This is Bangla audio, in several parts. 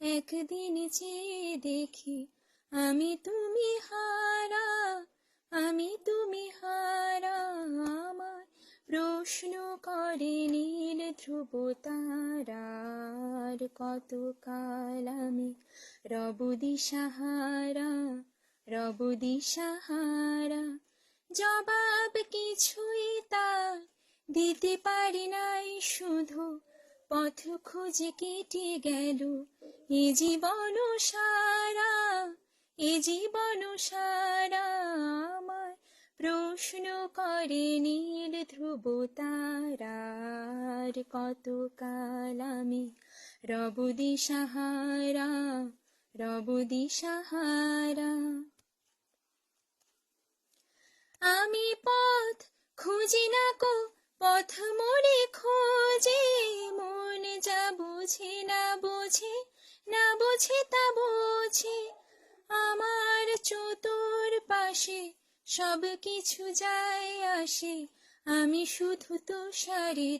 একদিন চেয়ে দেখি আমি তুমি হারা, আমি তুমি হারা আমার প্রশ্ন করে নীল ধ্রুব তারার কত কাল আমি রব দিশাহারা রব দিশাহারা জবাব কিছুই তার দিতে পারি নাই শুধু পথ খুঁজে কেটে গেল এ জীবন সারা, এ জীবন সারা আমার প্রশ্ন করে নীল ধ্রুব তারার কত কাল আমি রব সাহারা রব সাহারা। আমি পথ খুঁজি না কো, পথ মোড়ে খোঁজে, মন যা বুঝে না বোঝে না বোঝে তা বোঝে। আমার চতুর পাশে সব কিছু যায় আসে। আমি শুধু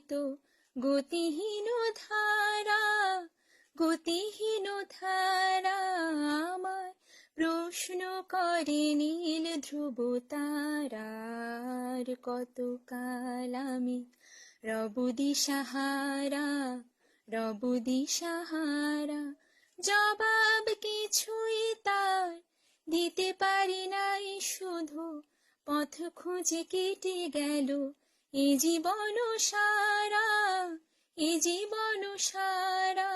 তো গতিহীন ধারা গতিহীন ধারা। আমার প্রশ্ন করে নীল ধ্রুব তারার কত কাল আমি রব সাহারা রব দিশাহারা জবাব কিছুই তার দিতে পারি নাই, শুধু পথ খুঁজে কেটে গেল। এ জীবন সারা, এ জীবন সারা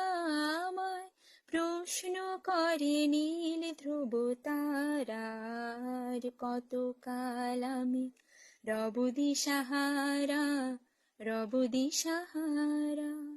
আমার প্রশ্ন করে নীল ধ্রুব তারার কত কাল আমি রব সাহারা, রব দিশাহারা